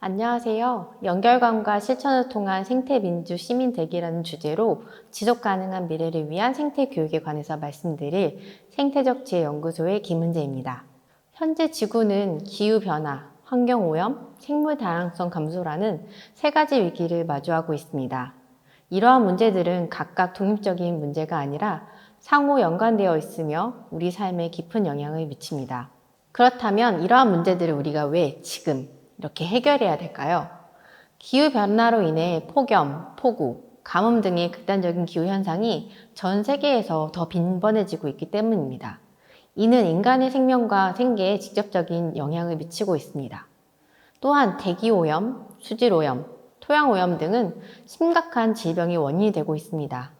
안녕하세요. 연결감과 실천을 통한 생태민주 시민 대기라는 주제로 지속 가능한 미래를 위한 생태 교육에 관해서 말씀드릴 생태적지연구소의 김은재입니다. 현재 지구는 기후 변화, 환경 오염, 생물 다양성 감소라는 세 가지 위기를 마주하고 있습니다. 이러한 문제들은 각각 독립적인 문제가 아니라 상호 연관되어 있으며 우리 삶에 깊은 영향을 미칩니다. 그렇다면 이러한 문제들을 우리가 왜 지금 이렇게 해결해야 될까요? 기후변화로 인해 폭염, 폭우, 가뭄 등의 극단적인 기후현상이 전 세계에서 더 빈번해지고 있기 때문입니다. 이는 인간의 생명과 생계에 직접적인 영향을 미치고 있습니다. 또한 대기오염, 수질오염, 토양오염 등은 심각한 질병의 원인이 되고 있습니다.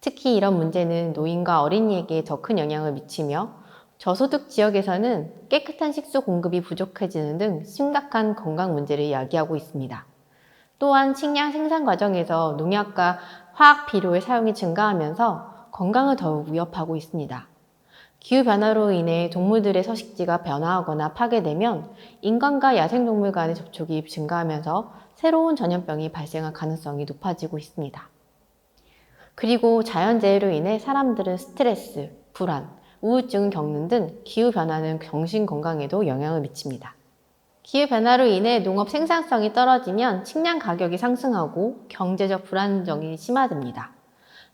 특히 이런 문제는 노인과 어린이에게 더 큰 영향을 미치며 저소득 지역에서는 깨끗한 식수 공급이 부족해지는 등 심각한 건강 문제를 야기하고 있습니다. 또한 식량 생산 과정에서 농약과 화학 비료의 사용이 증가하면서 건강을 더욱 위협하고 있습니다. 기후변화로 인해 동물들의 서식지가 변화하거나 파괴되면 인간과 야생동물 간의 접촉이 증가하면서 새로운 전염병이 발생할 가능성이 높아지고 있습니다. 그리고 자연재해로 인해 사람들은 스트레스, 불안, 우울증을 겪는 등 기후변화는 정신 건강에도 영향을 미칩니다. 기후변화로 인해 농업 생산성이 떨어지면 식량 가격이 상승하고 경제적 불안정이 심화됩니다.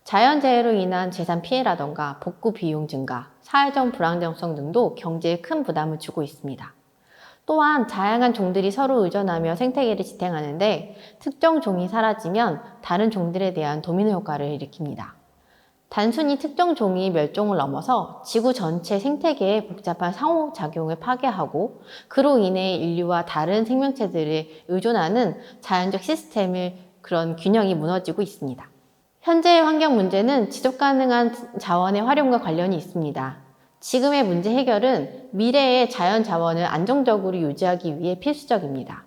자연재해로 인한 재산 피해라던가 복구 비용 증가, 사회적 불안정성 등도 경제에 큰 부담을 주고 있습니다. 또한 다양한 종들이 서로 의존하며 생태계를 지탱하는데 특정 종이 사라지면 다른 종들에 대한 도미노 효과를 일으킵니다. 단순히 특정 종이 멸종을 넘어서 지구 전체 생태계의 복잡한 상호작용을 파괴하고 그로 인해 인류와 다른 생명체들을 의존하는 자연적 시스템을 그런 균형이 무너지고 있습니다. 현재의 환경 문제는 지속 가능한 자원의 활용과 관련이 있습니다. 지금의 문제 해결은 미래의 자연 자원을 안정적으로 유지하기 위해 필수적입니다.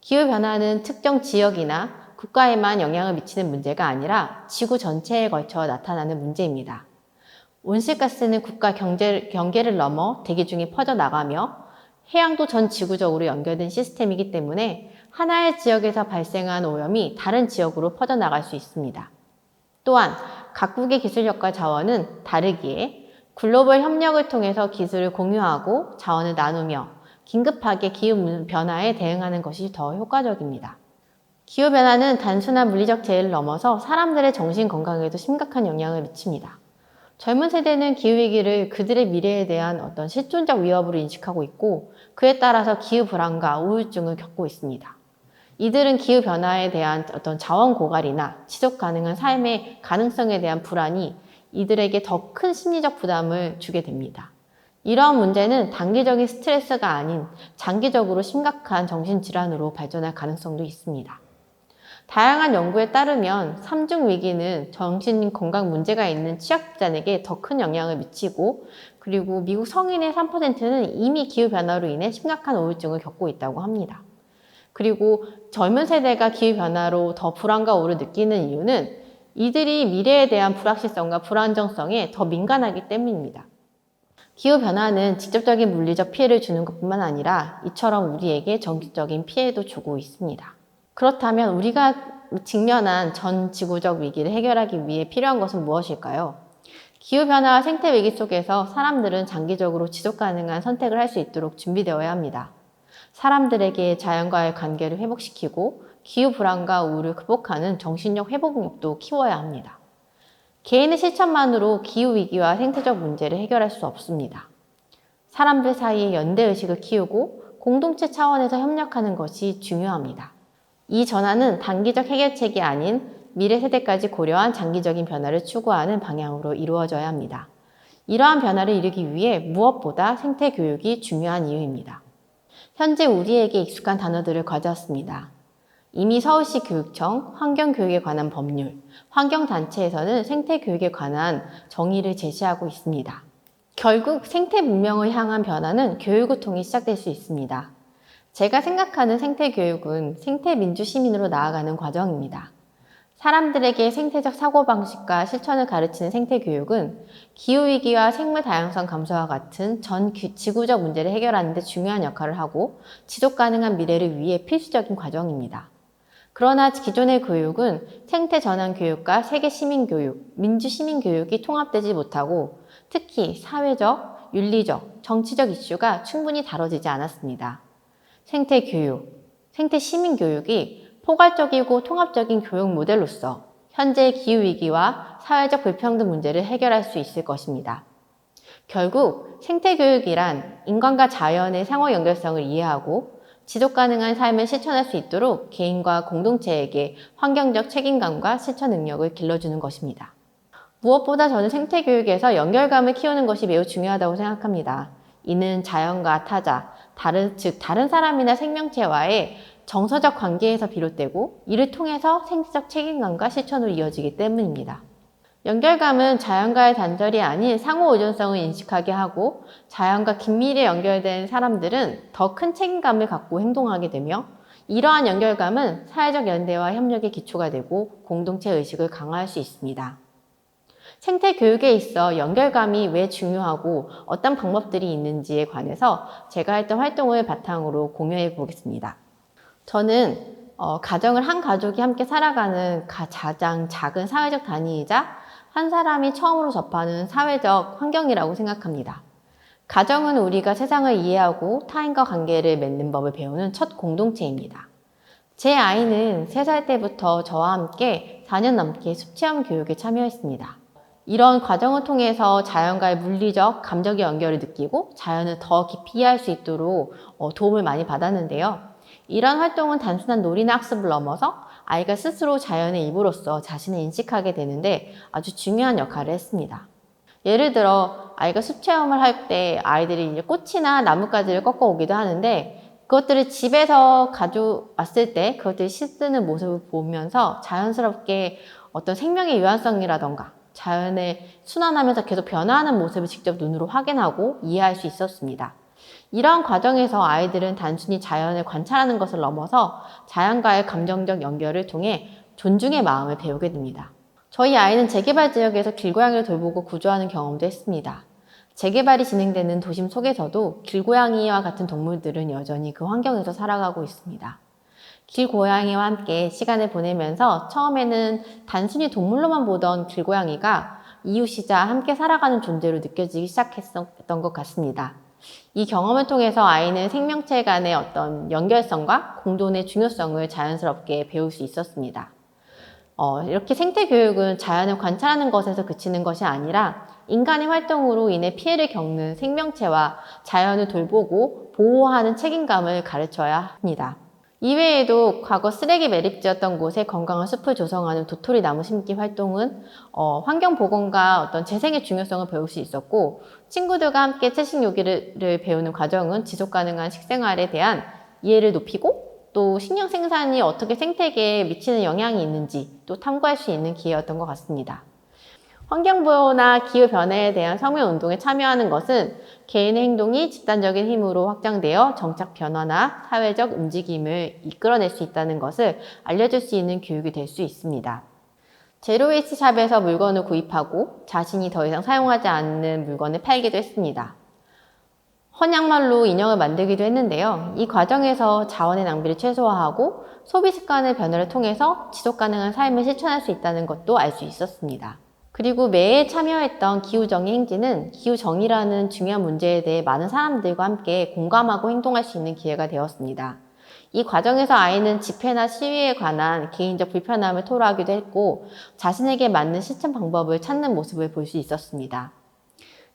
기후 변화는 특정 지역이나 국가에만 영향을 미치는 문제가 아니라 지구 전체에 걸쳐 나타나는 문제입니다. 온실가스는 국가 경제, 경계를 넘어 대기 중에 퍼져나가며 해양도 전 지구적으로 연결된 시스템이기 때문에 하나의 지역에서 발생한 오염이 다른 지역으로 퍼져나갈 수 있습니다. 또한 각국의 기술력과 자원은 다르기에 글로벌 협력을 통해서 기술을 공유하고 자원을 나누며 긴급하게 기후 변화에 대응하는 것이 더 효과적입니다. 기후변화는 단순한 물리적 재해를 넘어서 사람들의 정신 건강에도 심각한 영향을 미칩니다. 젊은 세대는 기후위기를 그들의 미래에 대한 어떤 실존적 위협으로 인식하고 있고 그에 따라서 기후불안과 우울증을 겪고 있습니다. 이들은 기후변화에 대한 어떤 자원 고갈이나 지속 가능한 삶의 가능성에 대한 불안이 이들에게 더 큰 심리적 부담을 주게 됩니다. 이러한 문제는 단기적인 스트레스가 아닌 장기적으로 심각한 정신질환으로 발전할 가능성도 있습니다. 다양한 연구에 따르면 삼중 위기는 정신 건강 문제가 있는 취약자에게 더 큰 영향을 미치고 그리고 미국 성인의 3%는 이미 기후변화로 인해 심각한 우울증을 겪고 있다고 합니다. 그리고 젊은 세대가 기후변화로 더 불안과 우울을 느끼는 이유는 이들이 미래에 대한 불확실성과 불안정성에 더 민감하기 때문입니다. 기후변화는 직접적인 물리적 피해를 주는 것뿐만 아니라 이처럼 우리에게 정기적인 피해도 주고 있습니다. 그렇다면 우리가 직면한 전 지구적 위기를 해결하기 위해 필요한 것은 무엇일까요? 기후변화와 생태 위기 속에서 사람들은 장기적으로 지속 가능한 선택을 할 수 있도록 준비되어야 합니다. 사람들에게 자연과의 관계를 회복시키고 기후 불안과 우울을 극복하는 정신력 회복력도 키워야 합니다. 개인의 실천만으로 기후 위기와 생태적 문제를 해결할 수 없습니다. 사람들 사이에 연대의식을 키우고 공동체 차원에서 협력하는 것이 중요합니다. 이 전환은 단기적 해결책이 아닌 미래 세대까지 고려한 장기적인 변화를 추구하는 방향으로 이루어져야 합니다. 이러한 변화를 이루기 위해 무엇보다 생태 교육이 중요한 이유입니다. 현재 우리에게 익숙한 단어들을 가져왔습니다. 이미 서울시 교육청 환경교육에 관한 법률, 환경단체에서는 생태교육에 관한 정의를 제시하고 있습니다. 결국 생태 문명을 향한 변화는 교육을 통해 시작될 수 있습니다. 제가 생각하는 생태 교육은 생태 민주 시민으로 나아가는 과정입니다. 사람들에게 생태적 사고방식과 실천을 가르치는 생태 교육은 기후위기와 생물 다양성 감소와 같은 전 기- 지구적 문제를 해결하는 데 중요한 역할을 하고 지속 가능한 미래를 위해 필수적인 과정입니다. 그러나 기존의 교육은 생태 전환 교육과 세계 시민 교육, 민주 시민 교육이 통합되지 못하고 특히 사회적, 윤리적, 정치적 이슈가 충분히 다뤄지지 않았습니다. 생태 교육, 생태 시민 교육이 포괄적이고 통합적인 교육 모델로서 현재 기후위기와 사회적 불평등 문제를 해결할 수 있을 것입니다. 결국 생태교육이란 인간과 자연의 상호 연결성을 이해하고 지속 가능한 삶을 실천할 수 있도록 개인과 공동체에게 환경적 책임감과 실천 능력을 길러주는 것입니다. 무엇보다 저는 생태교육에서 연결감을 키우는 것이 매우 중요하다고 생각합니다. 이는 자연과 타자, 다른, 즉, 다른 사람이나 생명체와의 정서적 관계에서 비롯되고 이를 통해서 생태적 책임감과 실천으로 이어지기 때문입니다. 연결감은 자연과의 단절이 아닌 상호 의존성을 인식하게 하고 자연과 긴밀히 연결된 사람들은 더 큰 책임감을 갖고 행동하게 되며 이러한 연결감은 사회적 연대와 협력의 기초가 되고 공동체 의식을 강화할 수 있습니다. 생태 교육에 있어 연결감이 왜 중요하고 어떤 방법들이 있는지에 관해서 제가 했던 활동을 바탕으로 공유해 보겠습니다. 저는 어, 가정을 한 가족이 함께 살아가는 가, 가장 작은 사회적 단위이자 한 사람이 처음으로 접하는 사회적 환경이라고 생각합니다. 가정은 우리가 세상을 이해하고 타인과 관계를 맺는 법을 배우는 첫 공동체입니다. 제 아이는 3살 때부터 저와 함께 4년 넘게 숲체험 교육에 참여했습니다. 이런 과정을 통해서 자연과의 물리적, 감정의 연결을 느끼고 자연을 더 깊이 이해할 수 있도록 어, 도움을 많이 받았는데요. 이런 활동은 단순한 놀이나 학습을 넘어서 아이가 스스로 자연의 일부로서 자신을 인식하게 되는데 아주 중요한 역할을 했습니다. 예를 들어 아이가 숲 체험을 할 때 아이들이 이제 꽃이나 나뭇가지를 꺾어 오기도 하는데 그것들을 집에서 가져왔을 때 그것들을 씻는 모습을 보면서 자연스럽게 어떤 생명의 유한성이라던가 자연의 순환하면서 계속 변화하는 모습을 직접 눈으로 확인하고 이해할 수 있었습니다. 이러한 과정에서 아이들은 단순히 자연을 관찰하는 것을 넘어서 자연과의 감정적 연결을 통해 존중의 마음을 배우게 됩니다. 저희 아이는 재개발 지역에서 길고양이를 돌보고 구조하는 경험도 했습니다. 재개발이 진행되는 도심 속에서도 길고양이와 같은 동물들은 여전히 그 환경에서 살아가고 있습니다. 길고양이와 함께 시간을 보내면서 처음에는 단순히 동물로만 보던 길고양이가 이웃이자 함께 살아가는 존재로 느껴지기 시작했던 것 같습니다. 이 경험을 통해서 아이는 생명체 간의 어떤 연결성과 공존의 중요성을 자연스럽게 배울 수 있었습니다. 어, 이렇게 생태 교육은 자연을 관찰하는 것에서 그치는 것이 아니라 인간의 활동으로 인해 피해를 겪는 생명체와 자연을 돌보고 보호하는 책임감을 가르쳐야 합니다. 이외에도 과거 쓰레기 매립지였던 곳에 건강한 숲을 조성하는 도토리 나무 심기 활동은 어, 환경 보건과 어떤 재생의 중요성을 배울 수 있었고 친구들과 함께 채식 요기를 배우는 과정은 지속 가능한 식생활에 대한 이해를 높이고 또 식량 생산이 어떻게 생태계에 미치는 영향이 있는지 또 탐구할 수 있는 기회였던 것 같습니다. 환경보호나 기후변화에 대한 서명운동에 참여하는 것은 개인의 행동이 집단적인 힘으로 확장되어 정착 변화나 사회적 움직임을 이끌어낼 수 있다는 것을 알려줄 수 있는 교육이 될 수 있습니다. 제로웨이스 샵에서 물건을 구입하고 자신이 더 이상 사용하지 않는 물건을 팔기도 했습니다. 헌양말로 인형을 만들기도 했는데요. 이 과정에서 자원의 낭비를 최소화하고 소비 습관의 변화를 통해서 지속 가능한 삶을 실천할 수 있다는 것도 알 수 있었습니다. 그리고 매해 참여했던 기후정의 행진은 기후정의라는 중요한 문제에 대해 많은 사람들과 함께 공감하고 행동할 수 있는 기회가 되었습니다. 이 과정에서 아이는 집회나 시위에 관한 개인적 불편함을 토로하기도 했고 자신에게 맞는 실천 방법을 찾는 모습을 볼 수 있었습니다.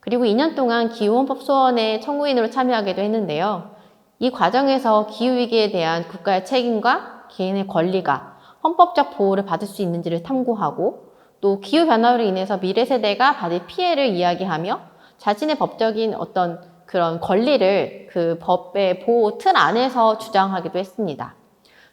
그리고 2년 동안 기후헌법 소원의 청구인으로 참여하기도 했는데요. 이 과정에서 기후위기에 대한 국가의 책임과 개인의 권리가 헌법적 보호를 받을 수 있는지를 탐구하고 또 기후 변화로 인해서 미래 세대가 받을 피해를 이야기하며 자신의 법적인 어떤 그런 권리를 그 법의 보호 틀 안에서 주장하기도 했습니다.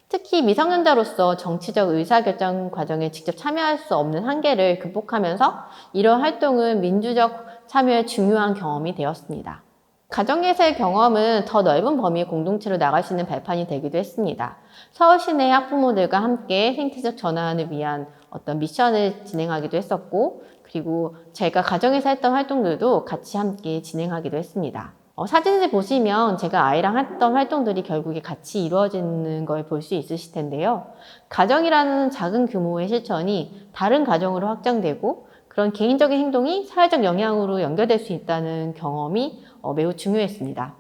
특히 미성년자로서 정치적 의사결정 과정에 직접 참여할 수 없는 한계를 극복하면서 이런 활동은 민주적 참여의 중요한 경험이 되었습니다. 가정예술 경험은 더 넓은 범위의 공동체로 나갈 수 있는 발판이 되기도 했습니다. 서울 시내 학부모들과 함께 생태적 전환을 위한 어떤 미션을 진행하기도 했었고, 그리고 제가 가정에서 했던 활동들도 같이 함께 진행하기도 했습니다. 어, 사진을 보시면 제가 아이랑 했던 활동들이 결국에 같이 이루어지는 걸 볼 수 있으실 텐데요. 가정이라는 작은 규모의 실천이 다른 가정으로 확장되고 그런 개인적인 행동이 사회적 영향으로 연결될 수 있다는 경험이 어, 매우 중요했습니다.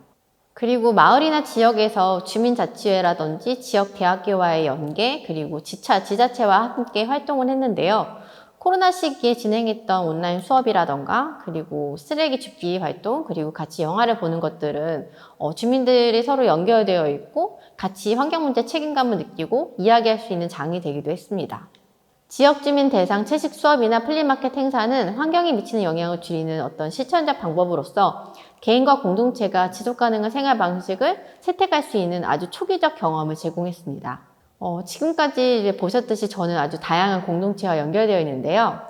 그리고 마을이나 지역에서 주민자치회라든지 지역 대학교와의 연계, 그리고 지차, 지자체와 함께 활동을 했는데요. 코로나 시기에 진행했던 온라인 수업이라던가, 그리고 쓰레기 줍기 활동, 그리고 같이 영화를 보는 것들은 어, 주민들이 서로 연결되어 있고, 같이 환경 문제 책임감을 느끼고 이야기할 수 있는 장이 되기도 했습니다. 지역 주민 대상 채식 수업이나 플리마켓 행사는 환경에 미치는 영향을 줄이는 어떤 실천적 방법으로서 개인과 공동체가 지속 가능한 생활 방식을 채택할 수 있는 아주 초기적 경험을 제공했습니다. 어, 지금까지 보셨듯이 저는 아주 다양한 공동체와 연결되어 있는데요.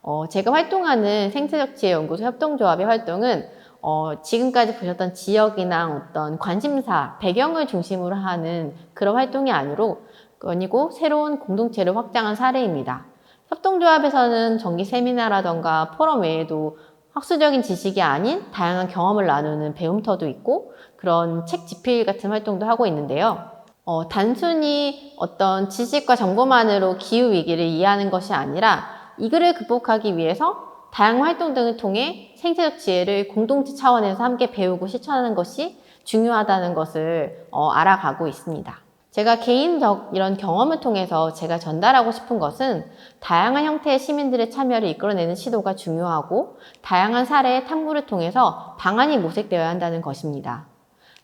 어, 제가 활동하는 생태적 지혜 연구소 협동조합의 활동은 어, 지금까지 보셨던 지역이나 어떤 관심사, 배경을 중심으로 하는 그런 활동이 아니로 아니고 새로운 공동체를 확장한 사례입니다. 협동조합에서는 정기 세미나라던가 포럼 외에도 학술적인 지식이 아닌 다양한 경험을 나누는 배움터도 있고 그런 책 집필 같은 활동도 하고 있는데요. 어, 단순히 어떤 지식과 정보만으로 기후 위기를 이해하는 것이 아니라 이글을 극복하기 위해서 다양한 활동 등을 통해 생태적 지혜를 공동체 차원에서 함께 배우고 실천하는 것이 중요하다는 것을 어, 알아가고 있습니다. 제가 개인적 이런 경험을 통해서 제가 전달하고 싶은 것은 다양한 형태의 시민들의 참여를 이끌어내는 시도가 중요하고 다양한 사례의 탐구를 통해서 방안이 모색되어야 한다는 것입니다.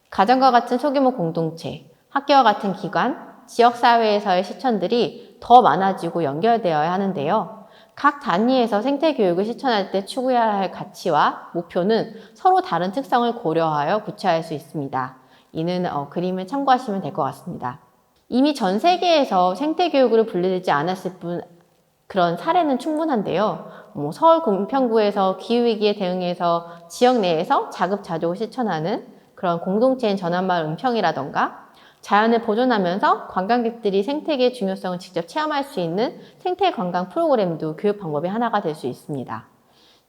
가정과 같은 소규모 공동체, 학교와 같은 기관, 지역사회에서의 실천들이 더 많아지고 연결되어야 하는데요. 각 단위에서 생태 교육을 실천할 때 추구해야 할 가치와 목표는 서로 다른 특성을 고려하여 구체화할 수 있습니다. 이는 어, 그림을 참고하시면 될 것 같습니다. 이미 전 세계에서 생태 교육으로 분리되지 않았을 뿐 그런 사례는 충분한데요. 뭐 서울 공평구에서 기후위기에 대응해서 지역 내에서 자급자족을 실천하는 그런 공동체인 전환마을 은평이라던가 자연을 보존하면서 관광객들이 생태계의 중요성을 직접 체험할 수 있는 생태 관광 프로그램도 교육 방법의 하나가 될 수 있습니다.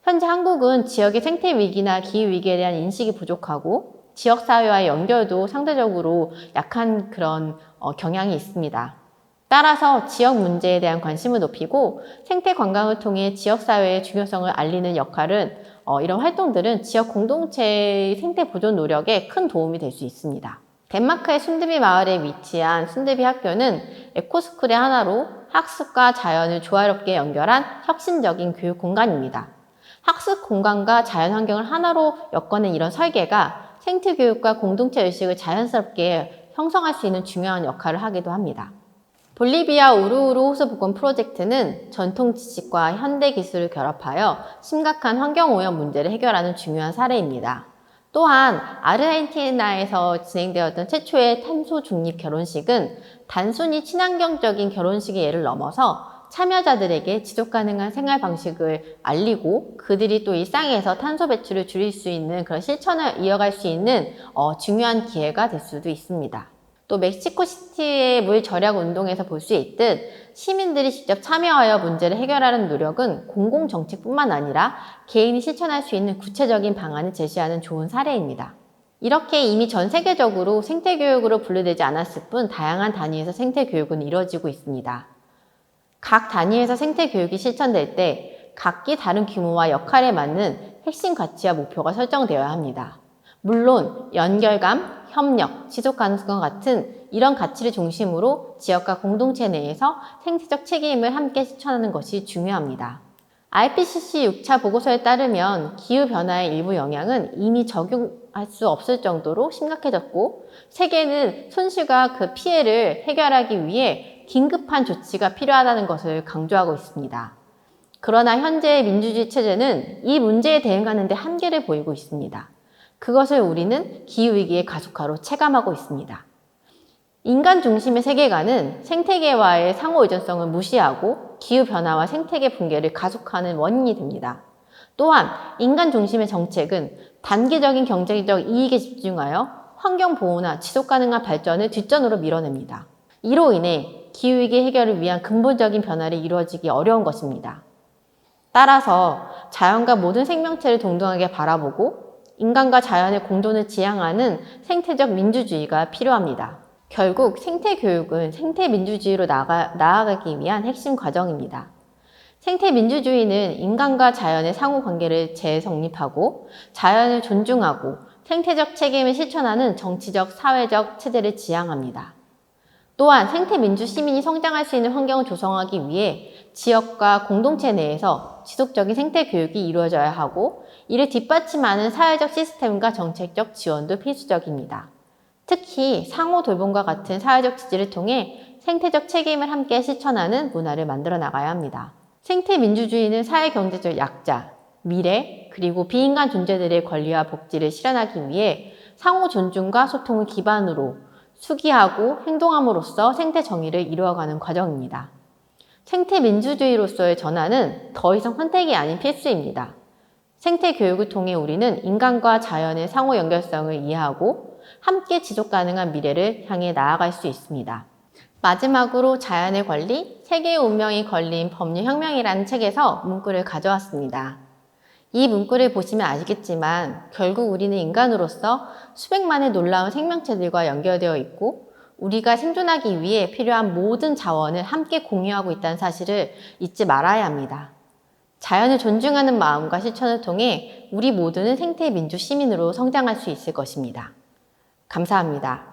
현재 한국은 지역의 생태 위기나 기후 위기에 대한 인식이 부족하고 지역사회와의 연결도 상대적으로 약한 그런 어, 경향이 있습니다. 따라서 지역 문제에 대한 관심을 높이고 생태 관광을 통해 지역사회의 중요성을 알리는 역할은 어, 이런 활동들은 지역 공동체의 생태 보존 노력에 큰 도움이 될 수 있습니다. 덴마크의 순드비 마을에 위치한 순드비 학교는 에코스쿨의 하나로 학습과 자연을 조화롭게 연결한 혁신적인 교육 공간입니다. 학습 공간과 자연 환경을 하나로 엮어낸 이런 설계가 생태 교육과 공동체 의식을 자연스럽게 형성할 수 있는 중요한 역할을 하기도 합니다. 볼리비아 우루우루 호수 복원 프로젝트는 전통 지식과 현대 기술을 결합하여 심각한 환경 오염 문제를 해결하는 중요한 사례입니다. 또한 아르헨티나에서 진행되었던 최초의 탄소 중립 결혼식은 단순히 친환경적인 결혼식의 예를 넘어서 참여자들에게 지속 가능한 생활 방식을 알리고 그들이 또 일상에서 탄소 배출을 줄일 수 있는 그런 실천을 이어갈 수 있는 어, 중요한 기회가 될 수도 있습니다. 또 멕시코 시티의 물 절약 운동에서 볼 수 있듯 시민들이 직접 참여하여 문제를 해결하는 노력은 공공 정책뿐만 아니라 개인이 실천할 수 있는 구체적인 방안을 제시하는 좋은 사례입니다. 이렇게 이미 전 세계적으로 생태교육으로 분류되지 않았을 뿐 다양한 단위에서 생태교육은 이루어지고 있습니다. 각 단위에서 생태 교육이 실천될 때 각기 다른 규모와 역할에 맞는 핵심 가치와 목표가 설정되어야 합니다. 물론 연결감, 협력, 지속 가능성 같은 이런 가치를 중심으로 지역과 공동체 내에서 생태적 책임을 함께 실천하는 것이 중요합니다. IPCC 6차 보고서에 따르면 기후변화의 일부 영향은 이미 적용할 수 없을 정도로 심각해졌고, 세계는 손실과 그 피해를 해결하기 위해 긴급한 조치가 필요하다는 것을 강조하고 있습니다. 그러나 현재의 민주주의 체제는 이 문제에 대응하는 데 한계를 보이고 있습니다. 그것을 우리는 기후위기의 가속화로 체감하고 있습니다. 인간 중심의 세계관은 생태계와의 상호 의존성을 무시하고 기후변화와 생태계 붕괴를 가속화하는 원인이 됩니다. 또한 인간 중심의 정책은 단기적인 경제적 이익에 집중하여 환경 보호나 지속 가능한 발전을 뒷전으로 밀어냅니다. 이로 인해 기후위기 해결을 위한 근본적인 변화를 이루어지기 어려운 것입니다. 따라서 자연과 모든 생명체를 동등하게 바라보고 인간과 자연의 공존을 지향하는 생태적 민주주의가 필요합니다. 결국 생태 교육은 생태 민주주의로 나아가, 나아가기 위한 핵심 과정입니다. 생태 민주주의는 인간과 자연의 상호 관계를 재성립하고 자연을 존중하고 생태적 책임을 실천하는 정치적, 사회적 체제를 지향합니다. 또한 생태 민주 시민이 성장할 수 있는 환경을 조성하기 위해 지역과 공동체 내에서 지속적인 생태 교육이 이루어져야 하고 이를 뒷받침하는 사회적 시스템과 정책적 지원도 필수적입니다. 특히 상호 돌봄과 같은 사회적 지지를 통해 생태적 책임을 함께 실천하는 문화를 만들어 나가야 합니다. 생태 민주주의는 사회 경제적 약자, 미래, 그리고 비인간 존재들의 권리와 복지를 실현하기 위해 상호 존중과 소통을 기반으로 수기하고 행동함으로써 생태 정의를 이루어가는 과정입니다. 생태 민주주의로서의 전환은 더 이상 선택이 아닌 필수입니다. 생태 교육을 통해 우리는 인간과 자연의 상호 연결성을 이해하고 함께 지속 가능한 미래를 향해 나아갈 수 있습니다. 마지막으로 자연의 권리, 세계의 운명이 걸린 법률혁명이라는 책에서 문구를 가져왔습니다. 이 문구를 보시면 아시겠지만 결국 우리는 인간으로서 수백만의 놀라운 생명체들과 연결되어 있고 우리가 생존하기 위해 필요한 모든 자원을 함께 공유하고 있다는 사실을 잊지 말아야 합니다. 자연을 존중하는 마음과 실천을 통해 우리 모두는 생태 민주 시민으로 성장할 수 있을 것입니다. 감사합니다.